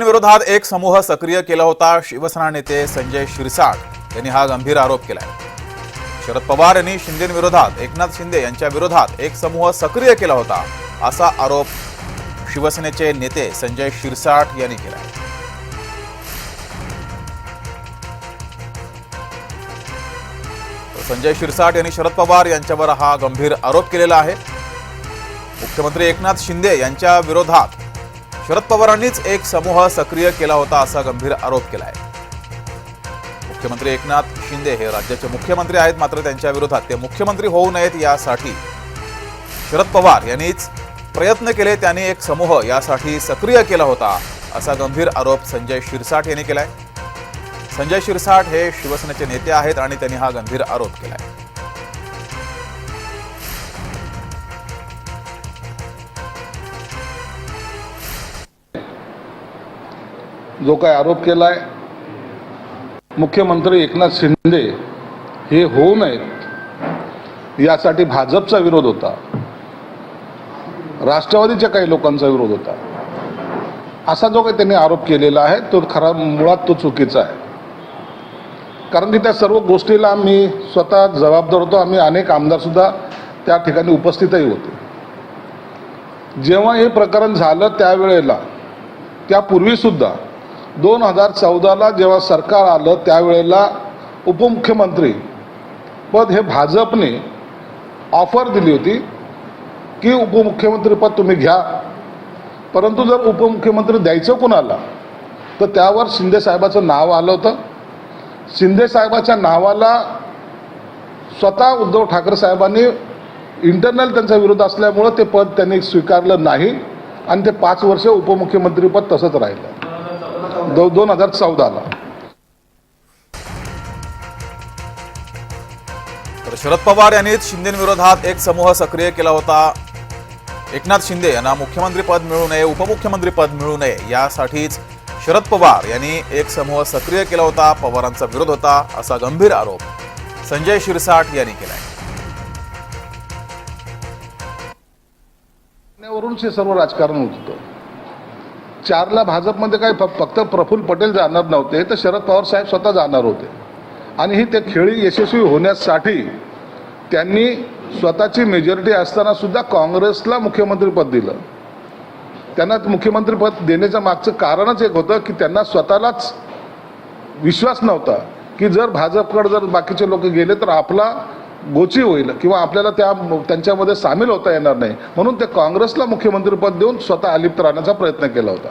विरोधात एक समूह सक्रिय केला होता. शिवसेना नेते संजय शिरसाट यांनी हा गंभीर आरोप केला शरद पवार यांनी शिंदेविरोधात एकनाथ शिंदे यांच्या विरोधात एक समूह सक्रिय केला होता असा आरोप शिवसेनेचे नेते संजय शिरसाट यांनी केला संजय शिरसाट यांनी शरद पवार यांच्यावर हा गंभीर आरोप केलेला आहे. मुख्यमंत्री एकनाथ शिंदे यांच्या विरोधात शरद पवारांनीच एक समूह सक्रिय केला होता असा गंभीर आरोप केला आहे मुख्यमंत्री एकनाथ शिंदे हे राज्याचे मुख्यमंत्री आहेत मात्र त्यांच्या विरोधात ते मुख्यमंत्री होऊ नयेत यासाठी शरद पवार यांनीच प्रयत्न केले त्यांनी एक समूह यासाठी सक्रिय केला होता असा गंभीर आरोप संजय शिरसाट यांनी केलाय. संजय शिरसाट हे शिवसेनेचे नेते आहेत आणि त्यांनी हा गंभीर आरोप केलाय. जो काय आरोप केला आहे मुख्यमंत्री एकनाथ शिंदे हे होऊ नयेत यासाठी भाजपचा विरोध होता. राष्ट्रवादीच्या काही लोकांचा विरोध होता. असा जो काही त्यांनी आरोप केलेला आहे तो खरा मुळात तो चुकीचा आहे. कारण की त्या सर्व गोष्टीला मी स्वतः जबाबदार होतो आम्ही अनेक आमदार सुद्धा त्या ठिकाणी उपस्थितही होते. जेव्हा हे प्रकरण झालं त्यावेळेला त्यापूर्वी सुद्धा दोन हजार चौदाला जेव्हा सरकार आलं त्यावेळेला उपमुख्यमंत्री पद हे भाजपने ऑफर दिली होती की उपमुख्यमंत्रीपद तुम्ही घ्या. परंतु जर उपमुख्यमंत्री द्यायचं कोणाला तर त्यावर शिंदे साहेबाचं नाव आलं होतं. शिंदेसाहेबाच्या नावाला स्वतः उद्धव ठाकरे साहेबांनी इंटरनल त्यांचा विरोध असल्यामुळं ते पद त्यांनी स्वीकारलं नाही आणि ते पाच वर्ष उपमुख्यमंत्रीपद तसंच राहिलं. दो दोन हजार चौदाला तर शरद पवार यांनीच शिंदेविरोधात एक समूह सक्रिय केला होता. एकनाथ शिंदे यांना मुख्यमंत्री पद मिळू नये उपमुख्यमंत्री पद मिळू नये यासाठीच शरद पवार यांनी एक समूह सक्रिय केला होता पवारांचा विरोध होता असा गंभीर आरोप संजय शिरसाट यांनी केलाय. वरून सर्व राजकारण होतं. चारला भाजपमध्ये काय फ- फक्त प्रफुल्ल पटेल जाणार नव्हते तर शरद पवार साहेब स्वतः जाणार होते. आणि ही ते खेळी यशस्वी होण्यासाठी त्यांनी स्वतःची मेजॉरिटी असताना सुद्धा काँग्रेसला मुख्यमंत्रीपद दिलं. त्यांना मुख्यमंत्रीपद देण्याच्या मागचं कारणच एक होतं की त्यांना स्वतःलाच विश्वास नव्हता की जर भाजपकडे जर बाकीचे लोक गेले तर आपला गोची होईल किंवा आपल्याला त्या त्यांच्यामध्ये सामील होता येणार नाही. म्हणून ते काँग्रेसला मुख्यमंत्रीपद देऊन स्वतः अलिप्त राहण्याचा प्रयत्न केला होता.